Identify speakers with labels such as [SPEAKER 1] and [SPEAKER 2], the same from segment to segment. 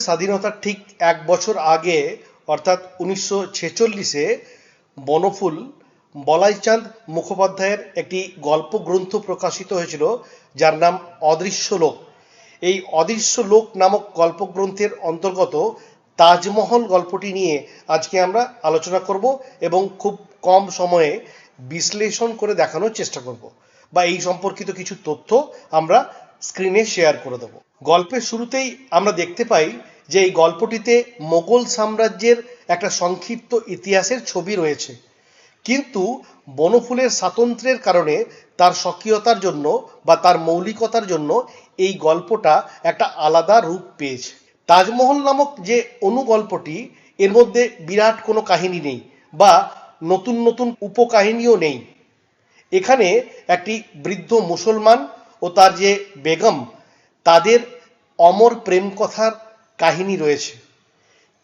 [SPEAKER 1] স্বাধীনতার ঠিক এক বছর আগে, অর্থাৎ উনিশশো ছেচল্লিশে, বনফুল বলাইচাঁদ মুখোপাধ্যায়ের একটি গল্প গ্রন্থ প্রকাশিত হয়েছিল, যার নাম অদৃশ্য লোক। এই অদৃশ্য লোক নামক গল্পগ্রন্থের অন্তর্গত তাজমহল গল্পটি নিয়ে আজকে আমরা আলোচনা করব এবং খুব কম সময়ে বিশ্লেষণ করে দেখানোর চেষ্টা করব। বা এই সম্পর্কিত কিছু তথ্য আমরা স্ক্রিনে শেয়ার করে দেব। গল্পের শুরুতেই আমরা দেখতে পাই যে এই গল্পটিতে মোগল সাম্রাজ্যের একটা সংক্ষিপ্ত ইতিহাসের ছবি রয়েছে। কিন্তু বনফুলের স্বাতন্ত্র্যের কারণে তার স্বকীয়তার জন্য বা তার মৌলিকতার জন্য এই গল্পটা একটা আলাদা রূপ পেয়েছে। তাজমহল নামক যে অনুগল্পটি, এর মধ্যে বিরাট কোনো কাহিনী নেই বা নতুন নতুন উপকাহিনীও নেই। এখানে একটি বৃদ্ধ মুসলমান ও তার যে বেগম, তাদের অমর প্রেম কথার কাহিনী রয়েছে।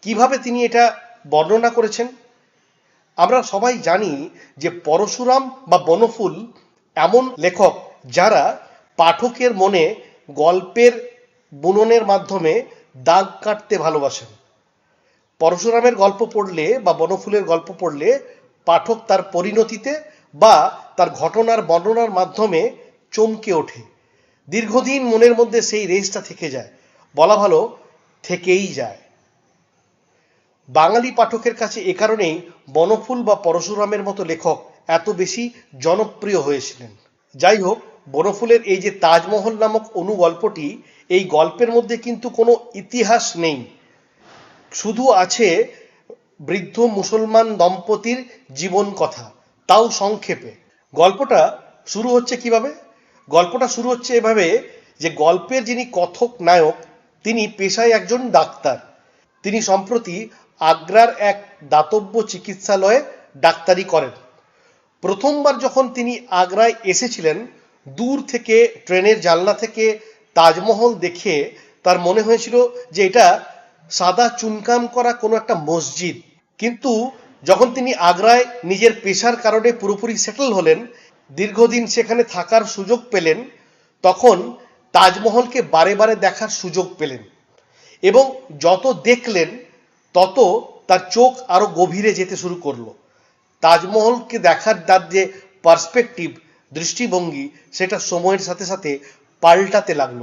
[SPEAKER 1] কীভাবে তিনি এটা বর্ণনা করেছেন? আমরা সবাই জানি যে পরশুরাম বা বনফুল এমন লেখক যারা পাঠকের মনে গল্পের বুননের মাধ্যমে দাগ কাটতে ভালোবাসেন। পরশুরামের গল্প পড়লে বা বনফুলের গল্প পড়লে পাঠক তার পরিণতিতে বা তার ঘটনার বর্ণনার মাধ্যমে চমকে ওঠে। দীর্ঘদিন মনের মধ্যে সেই রেসটা থেকে যায়। বলা ভালো, থেকেই যায়। বাঙালি পাঠকের কাছে এ কারণেই বনফুল বা পরশুরামের মতো লেখক এত বেশি জনপ্রিয় হয়েছিলেন। যাই হোক, বনফুলের এই যে তাজমহল নামক অনুগল্পটি এই গল্পের মধ্যে কিন্তু কোনো ইতিহাস নেই। শুধু আছে বৃদ্ধ মুসলমান দম্পতির জীবন কথা, তাও সংক্ষেপে। গল্পটা শুরু হচ্ছে কীভাবে? গল্পটা শুরু হচ্ছে এভাবে যে গল্পের যিনি কথক নায়ক, তিনি পেশায় একজন ডাক্তার। তিনি সম্প্রতি আগ্রার এক দাতব্য চিকিৎসালয়ে ডাক্তারি করেন। প্রথমবার যখন তিনি আগ্রায় এসেছিলেন, দূর থেকে, ট্রেনের জানলা থেকে তাজমহল দেখে তার মনে হয়েছিল যে এটা সাদা চুনকাম করা কোনো একটা মসজিদ। কিন্তু যখন তিনি আগ্রায় নিজের পেশার কারণে পুরোপুরি সেটেল হলেন দীর্ঘদিন সেখানে থাকার সুযোগ পেলেন, তখন তাজমহলকে বারে বারে দেখার সুযোগ পেলেন এবং যত দেখলেন, তত তার চোখ আরও গভীরে যেতে শুরু করল। তাজমহলকে দেখার তার যে পার্সপেক্টিভ দৃষ্টিভঙ্গি, সেটা সময়ের সাথে সাথে পাল্টাতে লাগল।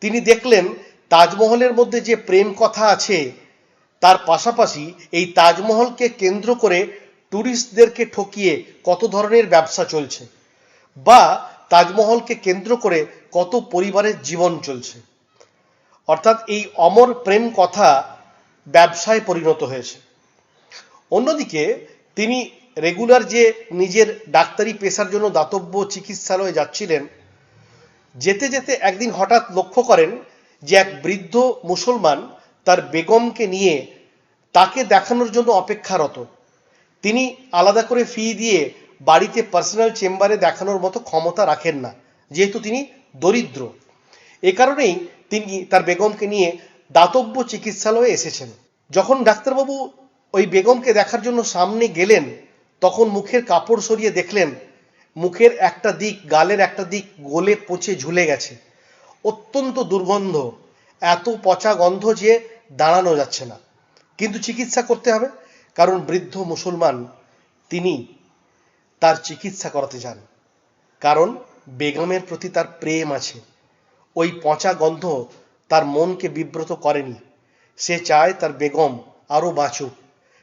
[SPEAKER 1] তিনি দেখলেন, তাজমহলের মধ্যে যে প্রেম কথা আছে, তার পাশাপাশি এই তাজমহলকে কেন্দ্র করে ট্যুরিস্টদেরকে ঠকিয়ে কত ধরনের ব্যবসা চলছে? বা তাজমহলকে কেন্দ্র করে কত পরিবারের জীবন চলছে? অর্থাৎ এই অমর প্রেম কথা ব্যবসায় পরিণত হয়েছে। অন্যদিকে তিনি রেগুলার যে নিজের ডাক্তারি পেশার জন্য দাতব্য চিকিৎসালয়ে যাচ্ছিলেন, যেতে যেতে একদিন হঠাৎ লক্ষ্য করেন যে এক বৃদ্ধ মুসলমান তার বেগমকে নিয়ে তাকে দেখানোর জন্য অপেক্ষারত। তিনি আলাদা করে ফি দিয়ে বাড়িতে পার্সোনাল চেম্বারে দেখানোর মতো ক্ষমতা রাখেন না, যেহেতু তিনি দরিদ্র। এ কারণেই তিনি তার বেগমকে নিয়ে দাতব্য চিকিৎসালয়ে এসেছেন। যখন ডাক্তারবাবু ওই বেগমকে দেখার জন্য সামনে গেলেন, তখন মুখের কাপড় সরিয়ে দেখলেন, মুখের একটা দিক, গালের একটা দিক গলে পচে ঝুলে গেছে। অত্যন্ত দুর্গন্ধ, এত পচা গন্ধ যে দাঁড়ানো যাচ্ছে না। কিন্তু চিকিৎসা করতে হবে। কারণ বৃদ্ধ মুসলমান তিনি তার চিকিৎসা করাতে যান। কারণ বেগমের প্রতি তার প্রেম আছে। ওই পচা গন্ধ তার মনকে বিব্রত করেনি। সে চায় তার বেগম আরও বাঁচুক।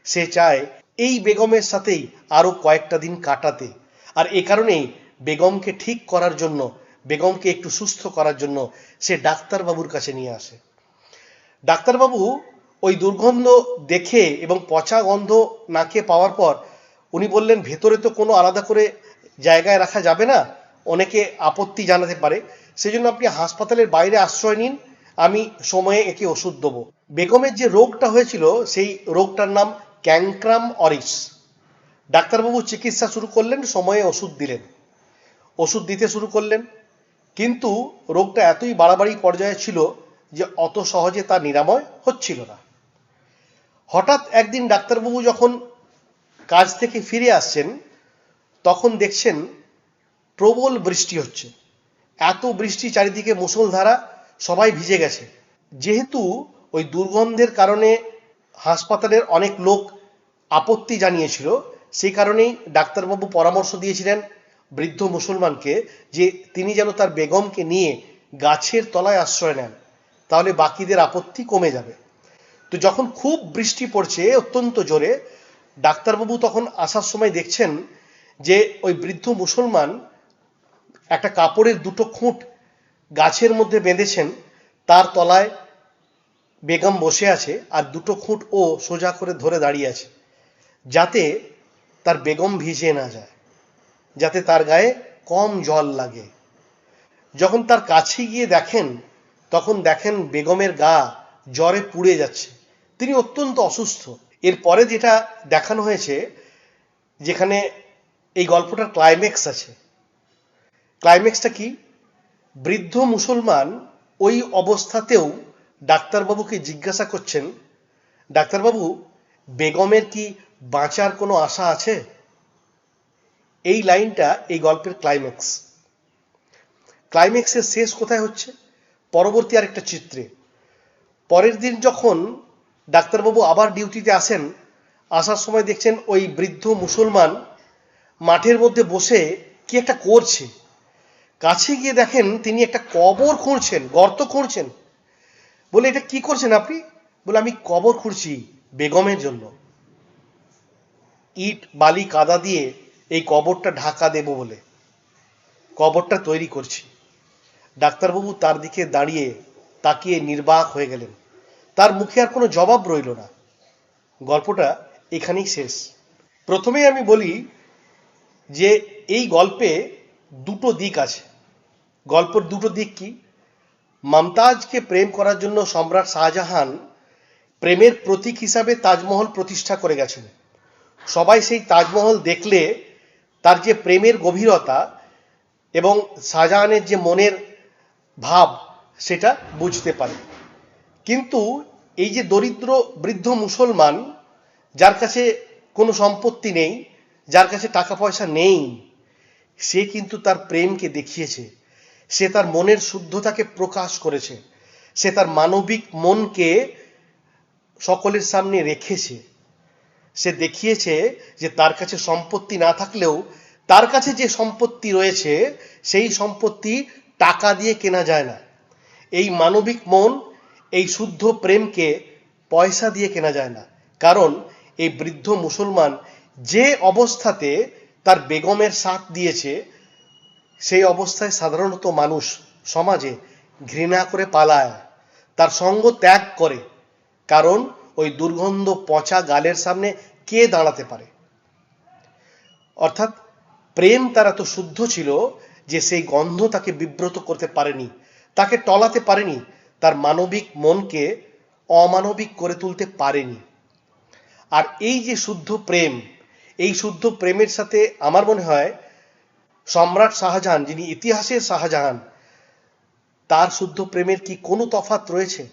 [SPEAKER 1] সে চায় এই বেগমের সাথেই আরও কয়েকটা দিন কাটাতে। আর এ কারণেই বেগমকে ঠিক করার জন্য, বেগমকে একটু সুস্থ করার জন্য সে ডাক্তারবাবুর কাছে নিয়ে আসে। ডাক্তারবাবু ওই দুর্গন্ধ দেখে এবং পচা গন্ধ নাকে পাওয়ার পর উনি বললেন, ভেতরে তো কোনো আলাদা করে জায়গায় রাখা যাবে না। অনেকে আপত্তি জানাতে পারে। সেজন্য আপনি হাসপাতালের বাইরে আশ্রয় নিন। আমি সময়ে একে ওষুধ দেবো। বেগমের যে রোগটা হয়েছিল, সেই রোগটার নাম ক্যাংক্রাম অরিস। ডাক্তারবাবু চিকিৎসা শুরু করলেন, সময়ে ওষুধ দিলেন। ওষুধ দিতে শুরু করলেন। কিন্তু রোগটা এতই বাড়াবাড়ি পর্যায়ে ছিল যে অত সহজে তা নিরাময় হচ্ছিল না। হঠাৎ একদিন ডাক্তারবাবু যখন কাজ থেকে ফিরে আসছেন, তখন দেখছেন প্রবল বৃষ্টি হচ্ছে। এত বৃষ্টি চারিদিকে মুষলধারা, সবাই ভিজে গেছে। যেহেতু ওই দুর্গন্ধের কারণে হাসপাতালের অনেক লোক আপত্তি জানিয়েছিল, সেই কারণেই ডাক্তারবাবু পরামর্শ দিয়েছিলেন বৃদ্ধ মুসলমানকে যে তিনি যেন তার বেগমকে নিয়ে গাছের তলায় আশ্রয় নেন, তাহলে বাকিদের আপত্তি কমে যাবে। তো যখন খুব বৃষ্টি পড়ছে, অত্যন্ত জোরে, ডাক্তারবাবু তখন আসার সময় দেখছেন যে ওই বৃদ্ধ মুসলমান একটা কাপড়ের দুটো খুঁট গাছের মধ্যে বেঁধেছেন, তার তলায় বেগম বসে আছে আর দুটো খুঁট ও সোজা করে ধরে দাঁড়িয়ে আছে, যাতে তার বেগম ভিজে না যায়, যাতে তার গায়ে কম জল লাগে। যখন তার কাছে গিয়ে দেখেন, তখন দেখেন বেগমের গা জ্বরে পুড়ে যাচ্ছে। তিনি অত্যন্ত অসুস্থ। এরপরে যেটা দেখানো হয়েছে, যেখানে এই গল্পটার ক্লাইম্যাক্স আছে। ক্লাইম্যাক্সটা কি? বৃদ্ধ মুসলমান ওই অবস্থাতেও ডাক্তারবাবুকে জিজ্ঞাসা করছেন, ডাক্তারবাবু, বেগমের কি বাঁচার কোনো আশা আছে? এই লাইনটা এই গল্পের ক্লাইম্যাক্স ক্লাইম্যাক্সের শেষ কোথায় হচ্ছে? পরবর্তী আরেকটা চিত্রে। পরের দিন যখন ডাক্তারবাবু আবার ডিউটিতে আসেন। আসার সময় দেখছেন ওই বৃদ্ধ মুসলমান মাঠের মধ্যে বসে কি একটা করছে। কাছে গিয়ে দেখেন তিনি একটা কবর খুঁড়ছেন, গর্ত খুঁড়ছেন। বলে, এটা কি করছেন আপনি? বলে, আমি কবর খুঁড়ছি বেগমের জন্য। ইট, বালি, কাদা দিয়ে এই কবরটা ঢাকা দেব বলে কবরটা তৈরি করছি। ডাক্তারবাবু তার দিকে দাঁড়িয়ে তাকিয়ে নির্বাক হয়ে গেলেন। তার মুখে আর কোনো জবাব রইল না। গল্পটা এখানেই শেষ। প্রথমেই আমি বলি যে এই গল্পে দুটো দিক আছে। গল্পের দুটো দিক কি? মমতাজকে প্রেম করার জন্য সম্রাট শাহজাহান প্রেমের প্রতীক হিসাবে তাজমহল প্রতিষ্ঠা করে গেছেন। সবাই সেই তাজমহল দেখলে তার যে প্রেমের গভীরতা এবং শাহজাহানের যে মনের ভাব, সেটা বুঝতে পারে। কিন্তু এই যে দরিদ্র বৃদ্ধ মুসলমান, যার কাছে কোনো সম্পত্তি নেই, যার কাছে টাকা পয়সা নেই, সে কিন্তু তার প্রেমকে দেখিয়েছে। সে তার মনের শুদ্ধতাকে প্রকাশ করেছে। সে তার মানবিক মনকে সকলের সামনে রেখেছে। সে দেখিয়েছে যে তার কাছে সম্পত্তি না থাকলেও তার কাছে যে সম্পত্তি রয়েছে, সেই সম্পত্তি টাকা দিয়ে কেনা যায় না। এই মানবিক মন এই শুদ্ধ প্রেমকে পয়সা দিয়ে কেনা যায় না। কারণ এই বৃদ্ধ মুসলমান যে অবস্থাতে তার বেগমের সাথ দিয়েছে, সেই অবস্থায় সাধারণত মানুষ সমাজে ঘৃণা করে পালায়, তার সঙ্গ ত্যাগ করে। কারণ ওই দুর্গন্ধ পচা গালের সামনে কে দাঁড়াতে পারে? অর্থাৎ প্রেম তার এত শুদ্ধ ছিল যে সেই গন্ধ তাকে বিব্রত করতে পারেনি, তাকে টলাতে পারেনি তার মানবিক মনকে অমানবিক করে তুলতে পারেনি। আর এই যে শুদ্ধ প্রেম, এই শুদ্ধ প্রেমের সাথে আমার মনে হয় সম্রাট শাহজাহান, যিনি ইতিহাসের শাহজাহান, তার শুদ্ধ প্রেমের কি কোনো তফাত রয়েছে?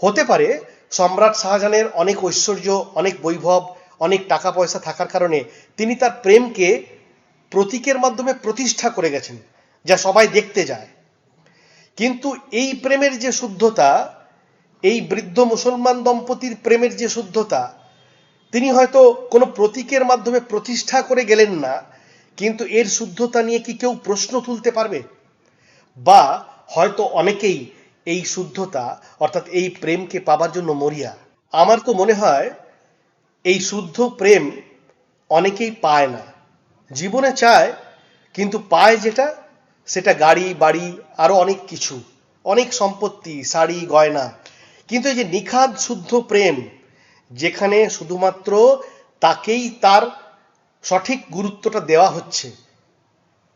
[SPEAKER 1] হতে পারে সম্রাট শাহজাহানের অনেক ঐশ্বর্য, অনেক বৈভব, অনেক টাকা পয়সা থাকার কারণে তিনি তার প্রেমকে প্রতীকের মাধ্যমে প্রতিষ্ঠা করে গেছেন, যা সবাই দেখতে যায়। কিন্তু এই প্রেমের যে শুদ্ধতা, এই বৃদ্ধ মুসলমান দম্পতির প্রেমের যে শুদ্ধতা, তিনি হয়তো কোনো প্রতীকের মাধ্যমে প্রতিষ্ঠা করে গেলেন না, কিন্তু এর শুদ্ধতা নিয়ে কি কেউ প্রশ্ন তুলতে পারবে? বা হয়তো অনেকেই এই শুদ্ধতা, অর্থাৎ এই প্রেমকে পাবার জন্য মরিয়া। আমার তো মনে হয়, এই শুদ্ধ প্রেম অনেকেই পায় না। জীবনে চায়, কিন্তু পায় যেটা সেটা গাড়ি, বাড়ি, আরও অনেক কিছু। অনেক সম্পত্তি, শাড়ি, গয়না। কিন্তু এই যে নিখাদ শুদ্ধ প্রেম, যেখানে শুধুমাত্র তাকেই তার সঠিক গুরুত্বটা দেওয়া হচ্ছে,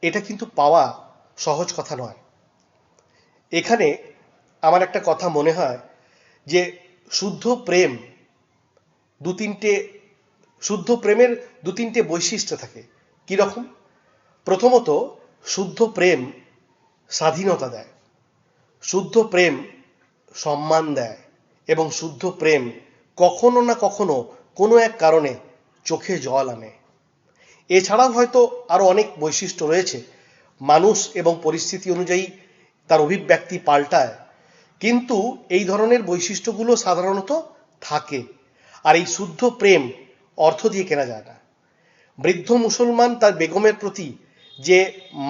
[SPEAKER 1] এটা কিন্তু পাওয়া সহজ কথা নয়। এখানে আমার একটা কথা মনে হয় যে শুদ্ধ প্রেম দু তিনটে, শুদ্ধ প্রেমের দু তিনটে বৈশিষ্ট্য থাকে। কীরকম? প্রথমত শুদ্ধ প্রেম স্বাধীনতা দেয়। শুদ্ধ প্রেম সম্মান দেয় এবং শুদ্ধ প্রেম কখনো না কখনো কোনো এক কারণে চোখে জল আনে। এছাড়াও হয়তো আরও অনেক বৈশিষ্ট্য রয়েছে। মানুষ এবং পরিস্থিতি অনুযায়ী তার অভিব্যক্তি পাল্টায়। কিন্তু এই ধরনের বৈশিষ্ট্যগুলো সাধারণত থাকে আর এই শুদ্ধ প্রেম অর্থ দিয়ে কেনা যায় না। বৃদ্ধ মুসলমান তার বেগমের প্রতি যে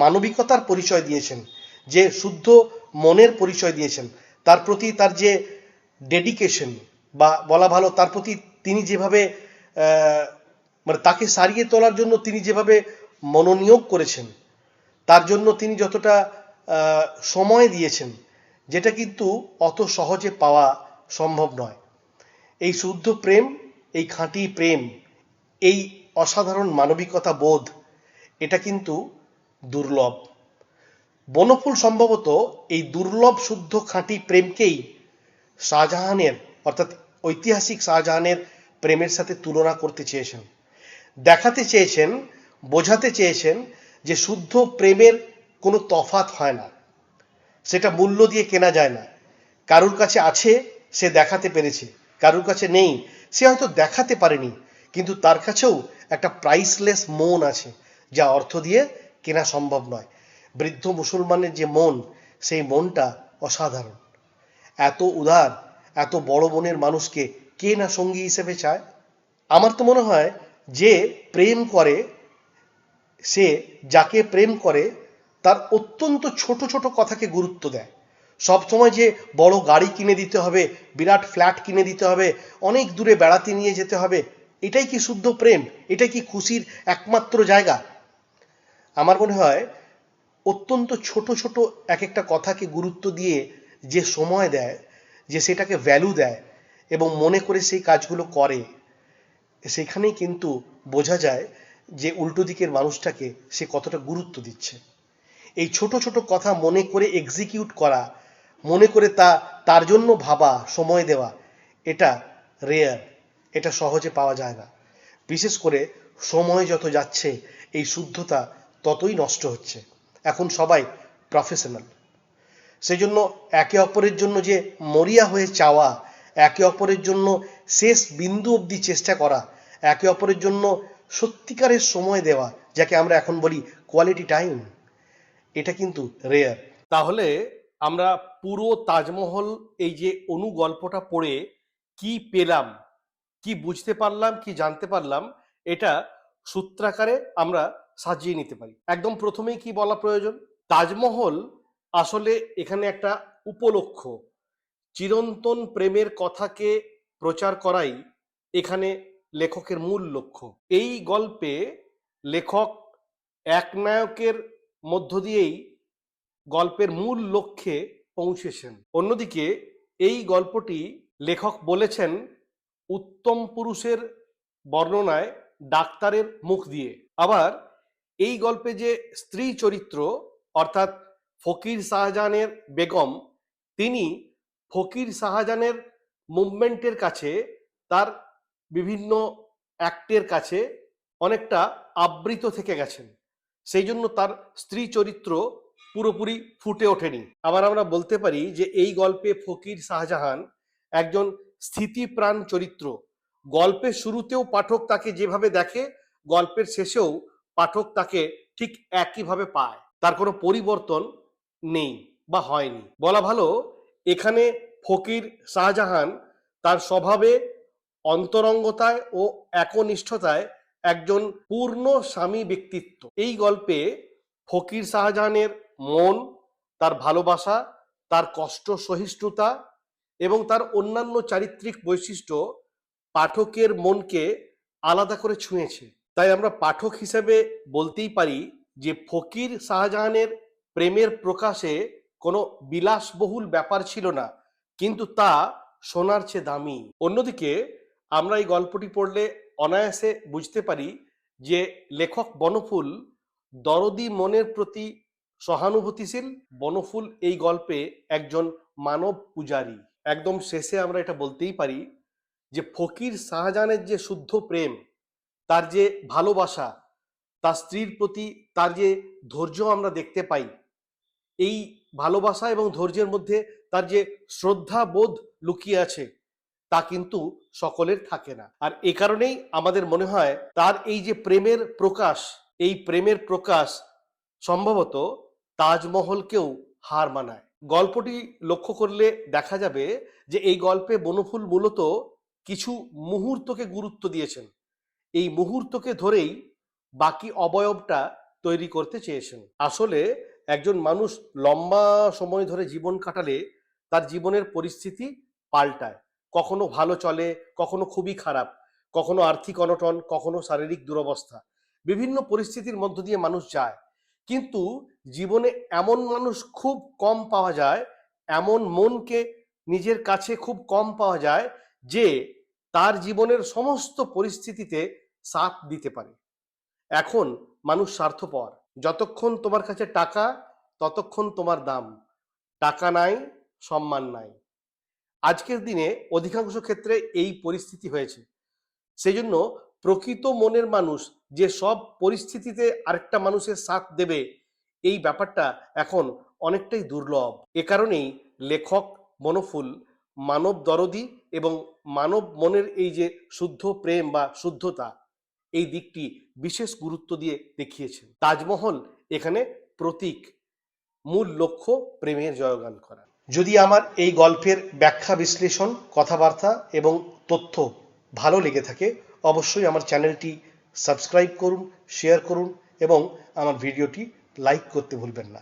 [SPEAKER 1] মানবিকতার পরিচয় দিয়েছেন, যে শুদ্ধ মনের পরিচয় দিয়েছেন, তার প্রতি তার যে ডেডিকেশন বা বলা ভালো তার প্রতি তিনি যেভাবে মানে তাকে সারিয়ে তোলার জন্য তিনি যেভাবে মনোনিয়োগ করেছেন, তার জন্য তিনি যতটা সময় দিয়েছেন, যেটা কিন্তু অত সহজে পাওয়া সম্ভব নয়। এই শুদ্ধ প্রেম, এই খাঁটি প্রেম, এই অসাধারণ মানবিকতা বোধ এটা কিন্তু দুর্লভ। বনফুল সম্ভবত এই দুর্লভ শুদ্ধ খাঁটি প্রেমকেই শাহজাহানের, অর্থাৎ ঐতিহাসিক শাহজাহানের প্রেমের সাথে তুলনা করতে চেয়েছেন। দেখাতে চেয়েছেন, বোঝাতে চেয়েছেন যে শুদ্ধ প্রেমের কোনো তফাত হয় না। সেটা মূল্য দিয়ে কেনা যায় না। কারুর কাছে আছে, সে দেখাতে পেরেছে। কারুর কাছে নেই, সে হয়তো দেখাতে পারেনি, কিন্তু তার কাছেও একটা প্রাইসলেস মন আছে। যা অর্থ দিয়ে কেনা সম্ভব নয়। বৃদ্ধ মুসলমানের যে মন, সেই মনটা অসাধারণ। এত উদার, এত বড় মনের মানুষকে কে না সঙ্গী হিসেবে চায়? আমার তো মনে হয় যে প্রেম করে, সে যাকে প্রেম করে, তার অত্যন্ত ছোট ছোট কথাকে গুরুত্ব দেয়। সবসময় যে বড় গাড়ি কিনে দিতে হবে, বিরাট ফ্ল্যাট কিনে দিতে হবে, অনেক দূরে বেড়াতে নিয়ে যেতে হবে, এটাই কি শুদ্ধ প্রেম? এটাই কি খুশির একমাত্র জায়গা? আমার মনে হয় অত্যন্ত ছোট ছোট এক একটা কথাকে গুরুত্ব দিয়ে যে সময় দেয়, যে সেটাকে ভ্যালু দেয় এবং মনে করে সেই কাজগুলো করে, সেখানেই কিন্তু বোঝা যায় যে উল্টো দিকের মানুষটাকে সে কতটা গুরুত্ব দিচ্ছে। এই ছোট ছোট কথা মনে করে এক্সিকিউট করা, মনে করে তা, তার জন্য ভাবা, সময় দেওয়া, এটা রেয়ার এটা সহজে পাওয়া যায় না। বিশেষ করে সময় যত যাচ্ছে, এই শুদ্ধতা ততই নষ্ট হচ্ছে। এখন সবাই প্রফেশনাল সেই জন্য একে অপরের জন্য যে মরিয়া হয়ে চাওয়া, একে অপরের জন্য শেষ বিন্দু অবধি চেষ্টা করা, একে অপরের জন্য সত্যিকারের সময় দেওয়া, যাকে আমরা এখন বলি কোয়ালিটি টাইম এটা কিন্তু রেয়ার তাহলে আমরা পুরো তাজমহল, এই যে অনুগল্পটা পড়ে কি পেলাম, কি বুঝতে পারলাম, কি জানতে পারলাম, এটা সূত্রাকারে আমরা সাজিয়ে নিতে পারি। একদম প্রথমেই কি বলা প্রয়োজন? তাজমহল আসলে এখানে একটা উপলক্ষ। চিরন্তন প্রেমের কথাকে প্রচার করাই এখানে লেখকের মূল লক্ষ্য। এই গল্পে লেখক একনায়কের মধ্য দিয়েই গল্পের মূল লক্ষ্যে পৌঁছেছেন। অন্যদিকে এই গল্পটি লেখক বলেছেন উত্তম পুরুষের বর্ণনায় ডাক্তারের মুখ দিয়ে। আবার এই গল্পে যে স্ত্রী চরিত্র, অর্থাৎ ফকির শাহজাহানের বেগম, তিনি ফকির শাহজাহানের মুভমেন্টের কাছে, তার বিভিন্ন অ্যাক্টের কাছে অনেকটা আবৃত থেকে গেছেন। সেই জন্য তার স্ত্রী চরিত্র পুরোপুরি ফুটে ওঠেনি। আবার আমরা বলতে পারি যে এই গল্পে ফকির শাহজাহান একজন স্থিতিপ্রাণ চরিত্র। গল্পের শুরুতেও পাঠক তাকে যেভাবে দেখে, গল্পের শেষেও পাঠক তাকে ঠিক একইভাবে পায়। তার কোনো পরিবর্তন নেই বা হয়নি। বলা ভালো, এখানে ফকির শাহজাহান তার স্বভাবে অন্তরঙ্গতায় ও একনিষ্ঠতায় একজন পূর্ণ স্বামী ব্যক্তিত্ব। এই গল্পে ফকির শাহজাহানের মন, তার ভালোবাসা, তার কষ্ট, সহিষ্ণুতা এবং তার অন্যান্য চারিত্রিক বৈশিষ্ট্য পাঠকের মনকে আলাদা করে ছুঁয়েছে। তাই আমরা পাঠক হিসেবে বলতেই পারি যে ফকির শাহজাহানের প্রেমের প্রকাশে কোনো বিলাসবহুল ব্যাপার ছিল না, কিন্তু তা সোনার চেয়ে দামি। অন্যদিকে, আমরা এই গল্পটি পড়লে অনায়াসে বুঝতে পারি যে লেখক বনফুল দরদি মনের প্রতি সহানুভূতিশীল। বনফুল এই গল্পে একজন মানব পূজারী। একদম শেষে আমরা এটা বলতেই পারি যে ফকির শাহজাহানের যে শুদ্ধ প্রেম তার যে ভালোবাসা, তার স্ত্রীর প্রতি তার যে ধৈর্য আমরা দেখতে পাই, এই ভালোবাসা এবং ধৈর্যের মধ্যে তার যে শ্রদ্ধা বোধ লুকিয়ে আছে, তা কিন্তু সকলের থাকে না। আর এ কারণেই আমাদের মনে হয় তার এই যে প্রেমের প্রকাশ, এই প্রেমের প্রকাশ সম্ভবত তাজমহলকেও হার মানায়। গল্পটি লক্ষ্য করলে দেখা যাবে যে এই গল্পে বনফুল মূলত কিছু মুহূর্তকে গুরুত্ব দিয়েছেন। এই মুহূর্তকে ধরেই বাকি অবয়বটা তৈরি করতে চেয়েছেন। আসলে একজন মানুষ লম্বা সময় ধরে জীবন কাটালে তার জীবনের পরিস্থিতি পাল্টায়। কখনো ভালো চলে, কখনো খুবই খারাপ, কখনো আর্থিক অনটন, কখনো শারীরিক দুরবস্থা। বিভিন্ন পরিস্থিতির মধ্য দিয়ে মানুষ যায়। কিন্তু জীবনে এমন মানুষ খুব কম পাওয়া যায়, এমন মনকে নিজের কাছে খুব কম পাওয়া যায় যে তার জীবনের সমস্ত পরিস্থিতিতে সাথ দিতে পারে। এখন মানুষ স্বার্থপর। যতক্ষণ তোমার কাছে টাকা, ততক্ষণ তোমার দাম। টাকা নাই, সম্মান নাই। আজকের দিনে অধিকাংশ ক্ষেত্রে এই পরিস্থিতি হয়েছে। সেই জন্য প্রকৃত মনের মানুষ যে সব পরিস্থিতিতে আরেকটা মানুষের সাথ দেবে, এই ব্যাপারটা এখন অনেকটাই দুর্লভ। এ কারণেই লেখক বনফুল মানব দরদি এবং মানব মনের এই যে শুদ্ধ প্রেম বা শুদ্ধতা এই দিকটি বিশেষ গুরুত্ব দিয়ে দেখিয়েছেন। তাজমহল এখানে প্রতীক, মূল লক্ষ্য প্রেমের জয়গান করা। যদি আমার এই গল্পের ব্যাখ্যা, বিশ্লেষণ, কথাবার্তা এবং তথ্য ভালো লেগে থাকে, অবশ্যই আমার চ্যানেলটি সাবস্ক্রাইব করুন, শেয়ার করুন এবং আমার ভিডিওটি লাইক করতে ভুলবেন না।